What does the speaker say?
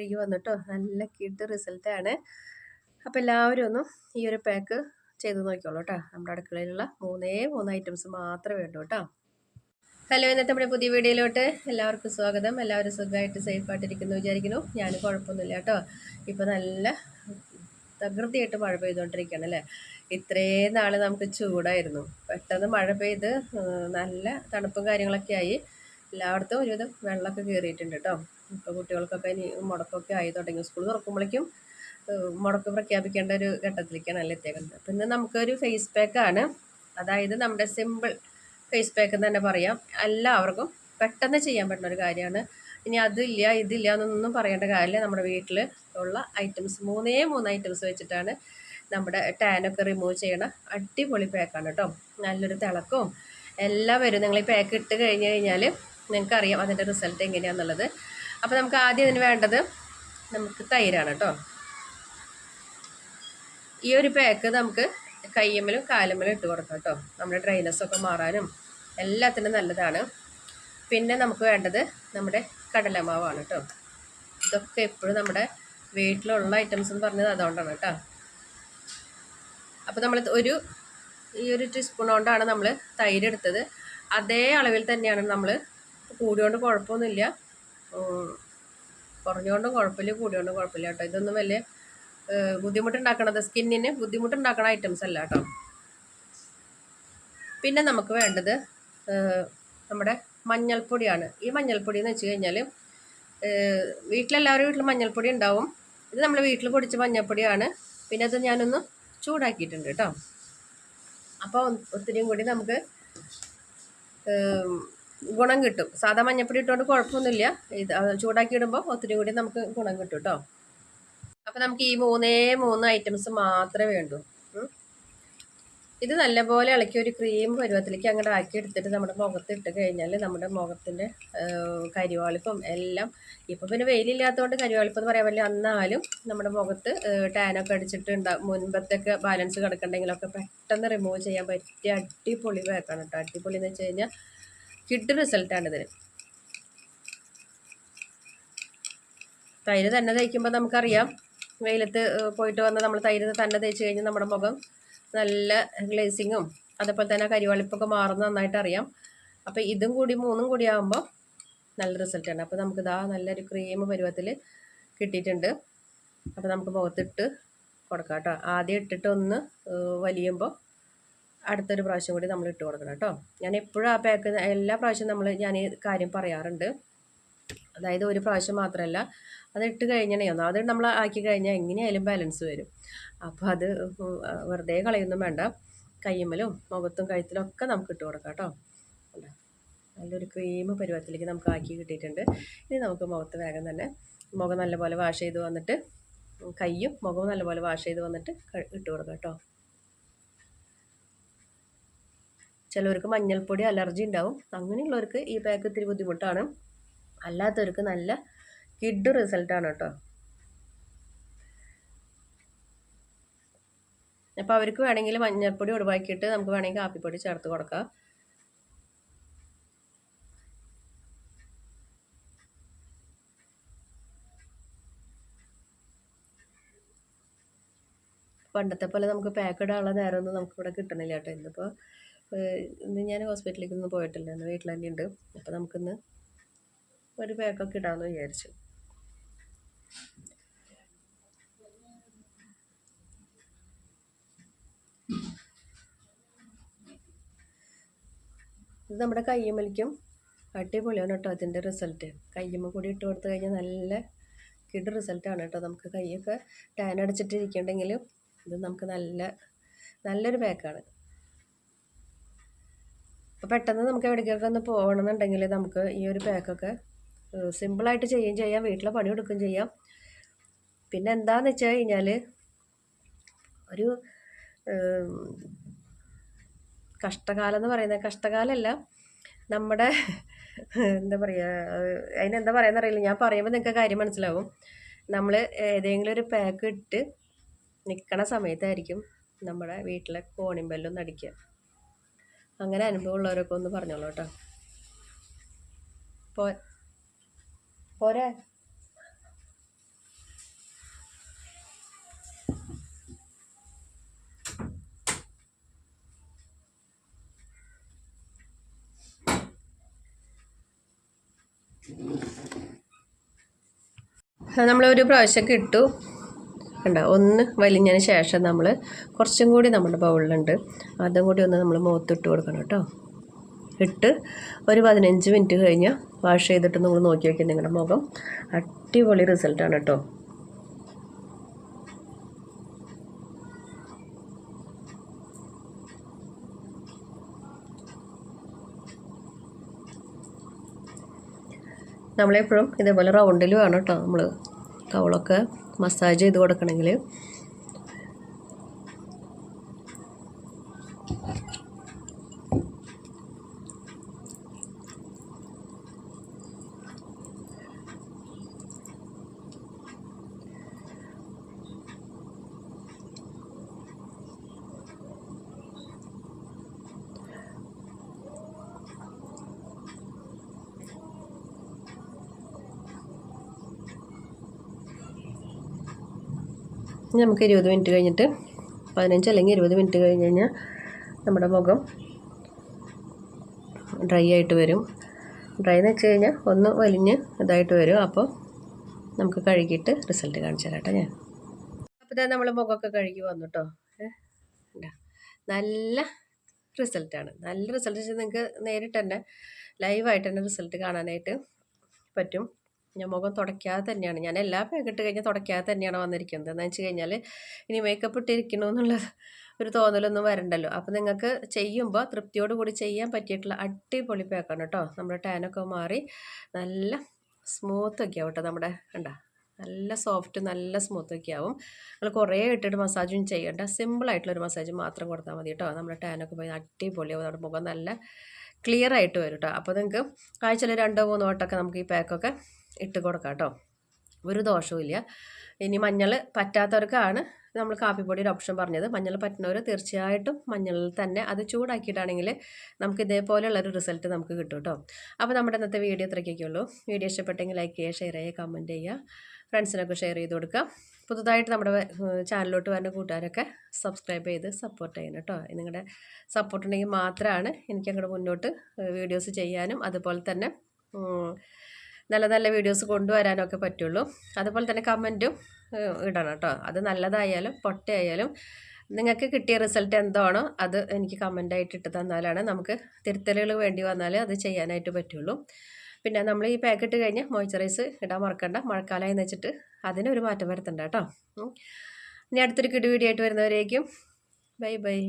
കഴുകി വന്നിട്ടോ? നല്ല കിട്ട് റിസൾട്ടാണ് അപ്പോൾ എല്ലാവരും ഒന്നും ഈ ഒരു പാക്ക് ചെയ്ത് നോക്കിക്കോളൂ കേട്ടോ നമ്മുടെ അടുക്കളയിലുള്ള മൂന്നേ മൂന്ന് ഐറ്റംസ് മാത്രമേ വേണ്ടൂ കേട്ടോ ഹലോ ഇന്നത്തെ നമ്മുടെ പുതിയ വീഡിയോയിലോട്ട് എല്ലാവർക്കും സ്വാഗതം. എല്ലാവരും സുഖമായിട്ട് സേഫായിട്ടിരിക്കുന്നു വിചാരിക്കുന്നു. ഞാൻ കുഴപ്പമൊന്നുമില്ല കേട്ടോ ഇപ്പോൾ നല്ല തകൃതിയായിട്ട് മഴ പെയ്തുകൊണ്ടിരിക്കുകയാണ് അല്ലേ? ഇത്രയും നാൾ നമുക്ക് ചൂടായിരുന്നു. പെട്ടെന്ന് മഴ പെയ്ത് നല്ല തണുപ്പും കാര്യങ്ങളൊക്കെ ആയി. എല്ലായിടത്തും ഒരുവിധം വെള്ളമൊക്കെ കയറിയിട്ടുണ്ട് കേട്ടോ ഇപ്പോൾ കുട്ടികൾക്കൊക്കെ ഇനി മുടക്കമൊക്കെ ആയി തുടങ്ങി. സ്കൂൾ തുറക്കുമ്പോഴേക്കും മുടക്ക് പ്രഖ്യാപിക്കേണ്ട ഒരു ഘട്ടത്തിലേക്കാണ് അല്ലേ എത്തിയേക്കുന്നത്. പിന്നെ നമുക്കൊരു ഫേസ് പാക്കാണ് അതായത് നമ്മുടെ സിമ്പിൾ ഫേസ് പാക്ക് എന്ന് തന്നെ പറയാം. എല്ലാവർക്കും പെട്ടെന്ന് ചെയ്യാൻ പറ്റുന്ന ഒരു കാര്യമാണ്. ഇനി അതില്ല ഇതില്ല എന്നൊന്നും പറയേണ്ട കാര്യമില്ല. നമ്മുടെ വീട്ടിൽ ഉള്ള ഐറ്റംസ് മൂന്നേ മൂന്ന് ഐറ്റംസ് വെച്ചിട്ടാണ് നമ്മുടെ ടാനൊക്കെ റിമൂവ് ചെയ്യണ അടിപൊളി പാക്കാണ് കേട്ടോ നല്ലൊരു തിളക്കവും എല്ലാം വരും നിങ്ങൾ ഈ പാക്ക് ഇട്ട് കഴിഞ്ഞ് കഴിഞ്ഞാൽ നിങ്ങൾക്കറിയാം അതിന്റെ റിസൾട്ട് എങ്ങനെയാണെന്നുള്ളത് അപ്പോൾ നമുക്ക് ആദ്യം ഇതിന് വേണ്ടത് നമുക്ക് തൈരാണ് കേട്ടോ. ഈ ഒരു പാക്ക് നമുക്ക് കയ്യമ്മലും കാലമ്മലും ഇട്ട് കൊടുക്കാം കേട്ടോ. നമ്മുടെ ഡ്രൈനസ്സൊക്കെ മാറാനും എല്ലാത്തിനും നല്ലതാണ്. പിന്നെ നമുക്ക് വേണ്ടത് നമ്മുടെ കടലമാവാണ് കേട്ടോ. ഇതൊക്കെ എപ്പോഴും നമ്മുടെ വീട്ടിലുള്ള ഐറ്റംസ് എന്ന് പറഞ്ഞത് അതുകൊണ്ടാണ് കേട്ടോ. അപ്പോൾ നമ്മൾ ഒരു ഈ ഒരു ടീസ്പൂൺ കൊണ്ടാണ് നമ്മൾ തൈര് എടുത്തത്. അതേ അളവിൽ തന്നെയാണ് നമ്മൾ കൂടിയോണ്ട് കുഴപ്പമൊന്നുമില്ല. കുറഞ്ഞുകൊണ്ടും കുഴപ്പമില്ല കൂടിയോണ്ടും കുഴപ്പമില്ല കേട്ടോ. ഇതൊന്നും വലിയ ബുദ്ധിമുട്ടുണ്ടാക്കണത് സ്കിന്നിന് ബുദ്ധിമുട്ടുണ്ടാക്കണ ഐറ്റംസ് അല്ല കേട്ടോ. പിന്നെ നമുക്ക് വേണ്ടത് നമ്മുടെ മഞ്ഞൾപ്പൊടിയാണ്. ഈ മഞ്ഞൾപ്പൊടി എന്ന് വെച്ച് കഴിഞ്ഞാൽ വീട്ടിലെല്ലാവരും വീട്ടിൽ മഞ്ഞൾപ്പൊടി ഉണ്ടാവും. ഇത് നമ്മൾ വീട്ടിൽ പൊടിച്ച മഞ്ഞൾപ്പൊടിയാണ്. പിന്നെ അത് ഞാനൊന്ന് ചൂടാക്കിയിട്ടുണ്ട് കേട്ടോ. അപ്പോൾ ഒത്തിരിയും കൂടി നമുക്ക് ഗുണം കിട്ടും. സാധാ മഞ്ഞപ്പൊടി ഇട്ടുകൊണ്ട് കുഴപ്പമൊന്നുമില്ല ഇത് ചൂടാക്കി ഇടുമ്പോൾ ഒത്തിരി കൂടി നമുക്ക് ഗുണം കിട്ടും കേട്ടോ അപ്പോൾ നമുക്ക് ഈ മൂന്നേ മൂന്ന് ഐറ്റംസ് മാത്രമേ വേണ്ടൂ. ഇത് നല്ലപോലെ ഇളക്കി ഒരു ക്രീം പരുവത്തിലേക്ക് അങ്ങോട്ട് ആക്കി എടുത്തിട്ട് നമ്മുടെ മുഖത്ത് ഇട്ട് കഴിഞ്ഞാൽ നമ്മുടെ മുഖത്തിന്റെ കരിവാളിപ്പം എല്ലാം ഇപ്പോൾ പിന്നെ വെയിലില്ലാത്തതുകൊണ്ട് കരിവാളിപ്പം എന്ന് പറയാൻ പറ്റില്ല. എന്നാലും നമ്മുടെ മുഖത്ത് ടാനൊക്കെ അടിച്ചിട്ട് ഉണ്ടാകും മുൻപത്തൊക്കെ ബാലൻസ് കിടക്കണ്ടെങ്കിലൊക്കെ പെട്ടെന്ന് റിമൂവ് ചെയ്യാൻ പറ്റിയ അടിപൊളി പാക്കാണ് കേട്ടോ അടിപൊളി എന്ന് വെച്ച് കഴിഞ്ഞാൽ കിഡ് റിസൾട്ടാണ് ഇതിന്. തൈര് തന്നെ തയ്ക്കുമ്പോൾ നമുക്കറിയാം. വെയിലത്ത് പോയിട്ട് വന്ന് നമ്മൾ തൈര് തന്നെ തയ്ച്ച് കഴിഞ്ഞാൽ നമ്മുടെ മുഖം നല്ല ഗ്ലേസിങ്ങും അതേപോലെ തന്നെ കരിവാളിപ്പൊക്കെ മാറുന്ന നന്നായിട്ട് അറിയാം. അപ്പോൾ ഇതും കൂടി മൂന്നും കൂടി ആകുമ്പോൾ നല്ല റിസൾട്ടാണ് അപ്പോൾ നമുക്ക് ഇതാ നല്ലൊരു ക്രീം പരുവത്തിൽ കിട്ടിയിട്ടുണ്ട്. അപ്പോൾ നമുക്ക് മുഖത്തിട്ട് കൊടുക്കാം കേട്ടോ. ആദ്യം ഇട്ടിട്ട് ഒന്ന് വലിയുമ്പോൾ അടുത്തൊരു പ്രാവശ്യം കൂടി നമ്മൾ ഇട്ട് കൊടുക്കണം കേട്ടോ. ഞാൻ എപ്പോഴും ആ പാക്ക് എല്ലാ പ്രാവശ്യം നമ്മൾ ഞാൻ ഈ കാര്യം പറയാറുണ്ട്. അതായത് ഒരു പ്രാവശ്യം മാത്രമല്ല അത് ഇട്ട് കഴിഞ്ഞാൽ അത് നമ്മൾ ആക്കി കഴിഞ്ഞാൽ എങ്ങനെയായാലും ബാലൻസ് വരും. അപ്പോൾ അത് വെറുതെ കളയൊന്നും വേണ്ട. കയ്യുമ്മലും മുഖത്തും കഴുത്തിലും ഒക്കെ നമുക്ക് ഇട്ട് കൊടുക്കാം കേട്ടോ. നല്ലൊരു ക്രീം പരുവത്തിലേക്ക് നമുക്ക് ആക്കി കിട്ടിയിട്ടുണ്ട്. ഇനി നമുക്ക് മുഖത്ത് വേഗം തന്നെ മുഖം നല്ലപോലെ വാഷ് ചെയ്ത് വന്നിട്ട് കയ്യും മുഖവും നല്ലപോലെ വാഷ് ചെയ്ത് വന്നിട്ട് ഇട്ട് കൊടുക്കാം കേട്ടോ. ചിലവർക്ക് മഞ്ഞൾപ്പൊടി അലർജി ഉണ്ടാവും. അങ്ങനെയുള്ളവർക്ക് ഈ പാക്ക് ഇത്തിരി ബുദ്ധിമുട്ടാണ്. അല്ലാത്തവർക്ക് നല്ല കിഡ് റിസൾട്ടാണ് കേട്ടോ. അപ്പോൾ അവർക്ക് വേണമെങ്കിൽ മഞ്ഞൾപ്പൊടി ഒഴിവാക്കിയിട്ട് നമുക്ക് വേണമെങ്കിൽ കാപ്പിപ്പൊടി ചേർത്ത് കൊടുക്കാം. പണ്ടത്തെ പോലെ നമുക്ക് പാക്ക് ഇടാനുള്ള നേരമൊന്നും നമുക്കിവിടെ കിട്ടണില്ല കേട്ടോ. ഇന്നിപ്പോൾ ഇന്ന് ഞാൻ ഹോസ്പിറ്റലിലേക്കൊന്നും പോയിട്ടില്ല ഇന്ന് വീട്ടിൽ തന്നെ ഉണ്ട്. അപ്പോൾ നമുക്കിന്ന് ഒരു പാക്കൊക്കെ ഇടാമെന്ന് വിചാരിച്ചു. ഇത് നമ്മുടെ കയ്യമ്മലിക്കും അടിപൊളിയാണ് കേട്ടോ അതിന്റെ റിസൾട്ട് കയ്യമ്മ കൂടി ഇട്ട് കൊടുത്തു കഴിഞ്ഞാൽ നല്ല കിഡ് റിസൾട്ടാണ് കേട്ടോ. നമുക്ക് കൈയൊക്കെ ടാൻ അടിച്ചിട്ടിരിക്കണ്ടെങ്കിൽ ഇത് നമുക്ക് നല്ല നല്ലൊരു പാക്കാണ് അപ്പോൾ പെട്ടെന്ന് നമുക്ക് എവിടേക്കൊക്കെ ഒന്ന് പോകണമെന്നുണ്ടെങ്കിൽ നമുക്ക് ഈ ഒരു പാക്കൊക്കെ സിമ്പിളായിട്ട് ചെയ്യുകയും ചെയ്യാം. വീട്ടിലെ പണി എടുക്കുകയും ചെയ്യാം. പിന്നെ എന്താണെന്ന് വെച്ച് കഴിഞ്ഞാൽ ഒരു കഷ്ടകാലം എന്ന് പറയുന്നത് കഷ്ടകാലമല്ല നമ്മുടെ എന്താ പറയുക അതിനെന്താ പറയുക അറിയില്ല. ഞാൻ പറയുമ്പോൾ നിങ്ങൾക്ക് കാര്യം മനസ്സിലാവും. നമ്മൾ ഏതെങ്കിലും ഒരു പാക്ക് ഇട്ട് നിൽക്കണ സമയത്തായിരിക്കും നമ്മുടെ വീട്ടിലെ കോണിമ്പല്ലൊന്ന് അടിക്കുക. അങ്ങനെ അനുഭവമുള്ളവരൊക്കെ ഒന്ന് പറഞ്ഞോളൂ കേട്ടോ. പോ പോരാ? നമ്മളൊരു പ്രാവശ്യം കിട്ടു. കണ്ട? ഒന്ന് വലിഞ്ഞതിന് ശേഷം നമ്മൾ കുറച്ചും കൂടി നമ്മുടെ ബൗളിലുണ്ട്. അതും കൂടി ഒന്ന് നമ്മൾ മുഖത്തിട്ട് കൊടുക്കണം കേട്ടോ. ഇട്ട് ഒരു പതിനഞ്ച് മിനിറ്റ് കഴിഞ്ഞ് വാഷ് ചെയ്തിട്ട് നിങ്ങൾ നോക്കി വയ്ക്കുക നിങ്ങളുടെ മുഖം. അടിപൊളി റിസൾട്ടാണ് കേട്ടോ. നമ്മളെപ്പോഴും ഇതേപോലെ റൗണ്ടിൽ വേണം കേട്ടോ നമ്മൾ കവളൊക്കെ മസാജ് ചെയ്ത് കൊടുക്കണമെങ്കിൽ നമുക്ക് ഇരുപത് മിനിറ്റ് കഴിഞ്ഞിട്ട് പതിനഞ്ച് അല്ലെങ്കിൽ ഇരുപത് മിനിറ്റ് കഴിഞ്ഞ് കഴിഞ്ഞാൽ നമ്മുടെ മുഖം ഡ്രൈ ആയിട്ട് വരും. ഡ്രൈ എന്ന് വെച്ച് കഴിഞ്ഞാൽ ഒന്ന് വലിഞ്ഞ് ഇതായിട്ട് വരും. അപ്പോൾ നമുക്ക് കഴുകിയിട്ട് റിസൾട്ട് കാണിച്ചു തരാം ഞാൻ. അപ്പോൾ ഇതാ നമ്മൾ മുഖമൊക്കെ കഴുകി വന്നു കേട്ടോ. നല്ല റിസൾട്ടാണ് നല്ല റിസൾട്ട് നിങ്ങൾക്ക് നേരിട്ട് തന്നെ ലൈവായിട്ട് തന്നെ റിസൾട്ട് കാണാനായിട്ട് പറ്റും. ഞാൻ മുഖം തുടയ്ക്കാതെ തന്നെയാണ്. ഞാൻ എല്ലാ പാക്കിട്ട് കഴിഞ്ഞാൽ തുടയ്ക്കാതെ തന്നെയാണ് വന്നിരിക്കുന്നത്. എന്ന് വെച്ച് കഴിഞ്ഞാൽ ഇനി മേക്കപ്പ് ഇട്ടിരിക്കണോ എന്നുള്ള ഒരു തോന്നലൊന്നും വരണ്ടല്ലോ. അപ്പോൾ നിങ്ങൾക്ക് ചെയ്യുമ്പോൾ തൃപ്തിയോട് കൂടി ചെയ്യാൻ പറ്റിയിട്ടുള്ള അടിപൊളി പാക്കാണ് കേട്ടോ നമ്മുടെ ടാനൊക്കെ മാറി നല്ല സ്മൂത്ത് ഒക്കെ ആവും കേട്ടോ നമ്മുടെ കണ്ട. നല്ല സോഫ്റ്റ് നല്ല സ്മൂത്ത് ഒക്കെ ആവും. നമ്മൾ കുറേ ഇട്ടിട്ട് മസാജും ചെയ്യേണ്ട. സിമ്പിളായിട്ടുള്ളൊരു മസാജ് മാത്രം കൊടുത്താൽ മതി കേട്ടോ നമ്മുടെ ടാനൊക്കെ പോയി അടിപൊളി അടിപൊളിയാവും നമ്മുടെ മുഖം നല്ല ക്ലിയർ ആയിട്ട് വരും കേട്ടോ അപ്പോൾ നിങ്ങൾക്ക് ആഴ്ചയിൽ രണ്ടോ മൂന്നോ വട്ടമൊക്കെ നമുക്ക് ഈ പാക്കൊക്കെ ഇട്ട് കൊടുക്കാം കേട്ടോ. ഒരു ദോഷവും ഇനി മഞ്ഞൾ പറ്റാത്തവർക്കാണ് നമ്മൾ കാപ്പിപ്പൊടി ഒരു ഓപ്ഷൻ പറഞ്ഞത്. മഞ്ഞൾ പറ്റുന്നവർ തീർച്ചയായിട്ടും മഞ്ഞളിൽ തന്നെ അത് ചൂടാക്കിയിട്ടാണെങ്കിൽ നമുക്ക് ഇതേപോലെയുള്ളൊരു റിസൾട്ട് നമുക്ക് കിട്ടും കേട്ടോ. അപ്പോൾ നമ്മുടെ ഇന്നത്തെ വീഡിയോ ഇത്രയ്ക്കൊക്കെ ഉള്ളൂ. വീഡിയോ ഇഷ്ടപ്പെട്ടെങ്കിൽ ലൈക്ക് ചെയ്യുക ഷെയർ ചെയ്യുക കമന്റ് ചെയ്യുക ഫ്രണ്ട്സിനൊക്കെ ഷെയർ ചെയ്ത് കൊടുക്കുക. പുതുതായിട്ട് നമ്മുടെ ചാനലിലോട്ട് വരുന്ന കൂട്ടുകാരൊക്കെ സബ്സ്ക്രൈബ് ചെയ്ത് സപ്പോർട്ട് ചെയ്യണം കേട്ടോ. നിങ്ങളുടെ സപ്പോർട്ട് ഉണ്ടെങ്കിൽ മാത്രമാണ് എനിക്ക് അങ്ങോട്ട് മുന്നോട്ട് വീഡിയോസ് ചെയ്യാനും അതുപോലെ തന്നെ നല്ല നല്ല വീഡിയോസ് കൊണ്ടുവരാനൊക്കെ പറ്റുള്ളൂ. അതുപോലെ തന്നെ കമന്റും ഇടണം കേട്ടോ. അത് നല്ലതായാലും പൊട്ടയായാലും നിങ്ങൾക്ക് കിട്ടിയ റിസൾട്ട് എന്താണോ അത് എനിക്ക് കമന്റായിട്ട് ഇട്ട് തന്നാലാണ് നമുക്ക് തിരുത്തലുകൾ വേണ്ടി വന്നാൽ അത് ചെയ്യാനായിട്ട് പറ്റുള്ളൂ. പിന്നെ നമ്മൾ ഈ പാക്കറ്റ് കഴിഞ്ഞ് മോയ്സ്ചറൈസ് ഇടാൻ മറക്കണ്ട. മഴക്കാലമായി എന്ന് വെച്ചിട്ട് അതിനൊരു മാറ്റം വരുത്തണ്ട കേട്ടോ. ഇനി അടുത്തൊരു കിടു വീഡിയോ ആയിട്ട് വരുന്നവരേക്കും. Bye bye.